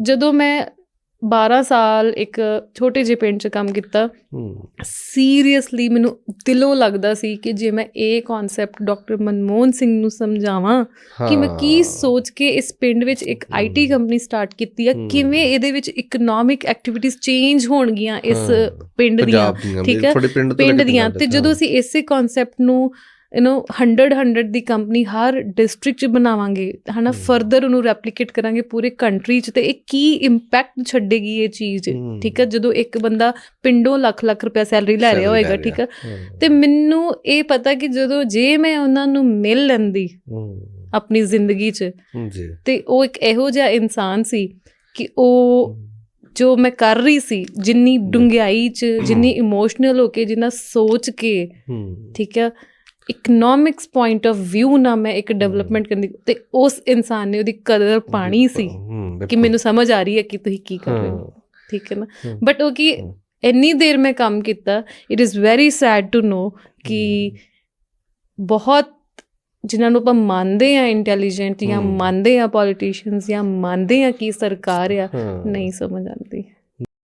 ਜਦੋਂ ਮੈਂ 12 ਸਾਲ ਇੱਕ ਛੋਟੇ ਜਿਹੇ ਪਿੰਡ 'ਚ ਕੰਮ ਕੀਤਾ ਸੀਰੀਅਸਲੀ ਮੈਨੂੰ ਦਿਲੋਂ ਲੱਗਦਾ ਸੀ ਕਿ ਜੇ ਮੈਂ ਇਹ ਕਨਸੈਪਟ ਡਾਕਟਰ ਮਨਮੋਹਨ ਸਿੰਘ ਨੂੰ ਸਮਝਾਵਾਂ ਕਿ ਮੈਂ ਕੀ। ਸੋਚ ਕੇ ਇਸ ਪਿੰਡ ਵਿੱਚ ਇੱਕ ਆਈਟੀ ਕੰਪਨੀ ਸਟਾਰਟ ਕੀਤੀ ਆ। ਕਿਵੇਂ ਇਹਦੇ ਵਿੱਚ ਇਕਨੋਮਿਕ ਐਕਟੀਵਿਟੀਜ਼ ਚੇਂਜ ਹੋਣਗੀਆਂ ਇਸ ਪਿੰਡ ਦੀਆਂ ਠੀਕ ਹੈ, ਪਿੰਡ ਦੀਆਂ ਤੇ ਜਦੋਂ। ਅਸੀਂ ਇਸੇ ਕਨਸੈਪਟ ਨੂੰ ਯੂ نو 100 100 ਦੀ ਕੰਪਨੀ ਹਰ ਡਿਸਟ੍ਰਿਕਟ 'ਚ ਬਣਾਵਾਂਗੇ ਹਨਾ। ਫਰਦਰ ਉਹਨੂੰ ਰੈਪਲੀਕੇਟ ਕਰਾਂਗੇ ਪੂਰੇ ਕੰਟਰੀ 'ਚ ਤੇ ਇਹ ਕੀ ਇੰਪੈਕਟ ਛੱਡੇਗੀ ਇਹ ਚੀਜ਼। ਠੀਕ ਹੈ ਜਦੋਂ ਇੱਕ ਬੰਦਾ ਪਿੰਡੋਂ ਲੱਖ ਲੱਖ ਰੁਪਏ ਸੈਲਰੀ ਲੈ ਰਿਹਾ ਹੋਏਗਾ ਠੀਕ ਹੈ। ਤੇ ਮੈਨੂੰ ਇਹ ਪਤਾ ਕਿ ਜਦੋਂ ਜੇ ਮੈਂ ਉਹਨਾਂ ਨੂੰ ਮਿਲ ਲੈਂਦੀ ਆਪਣੀ ਜ਼ਿੰਦਗੀ 'ਚ ਜੀ। ਤੇ ਉਹ ਇੱਕ ਇਹੋ ਜਿਹਾ ਇਨਸਾਨ ਸੀ ਕਿ ਉਹ ਜੋ ਮੈਂ ਕਰ ਰਹੀ ਸੀ ਜਿੰਨੀ ਡੁੰਗਿਆਈ 'ਚ ਜਿੰਨੀ ਇਮੋਸ਼ਨਲ ਹੋ ਕੇ ਜਿੰਨਾ ਸੋਚ ਕੇ ਠੀਕ ਹੈ ਇਕਨੋਮਿਕਸ ਪੁਆਇੰਟ ਆਫ View ਨਾ ਮੈਂ ਇੱਕ ਡਿਵੈਲਪਮੈਂਟ ਕਰਨੀ ਤੇ ਉਸ ਇਨਸਾਨ ਨੇ ਉਹਦੀ ਕਦਰ ਪਾਣੀ ਸੀ ਕਿ। ਮੈਨੂੰ ਸਮਝ ਆ ਰਹੀ ਹੈ ਕਿ ਤੁਸੀਂ ਕੀ ਕਰ ਰਹੇ ਹੋ ਠੀਕ ਹੈ ਨਾ। ਬਟ ਉਹ ਕਿ। ਇੰਨੀ ਦੇਰ ਮੈਂ ਕੰਮ ਕੀਤਾ it is very sad to know ਕਿ ਬਹੁਤ ਜਿਨ੍ਹਾਂ ਨੂੰ ਆਪਾਂ ਮੰਨਦੇ ਆ ਇੰਟੈਲੀਜੈਂਟ ਜਾਂ। ਮੰਨਦੇ ਆ ਪੋਲੀਟੀਸ਼ੀਅਨਸ ਜਾਂ ਮੰਨਦੇ ਆ ਕਿ ਸਰਕਾਰ ਆ। ਨਹੀਂ ਸਮਝ ਆਉਂਦੀ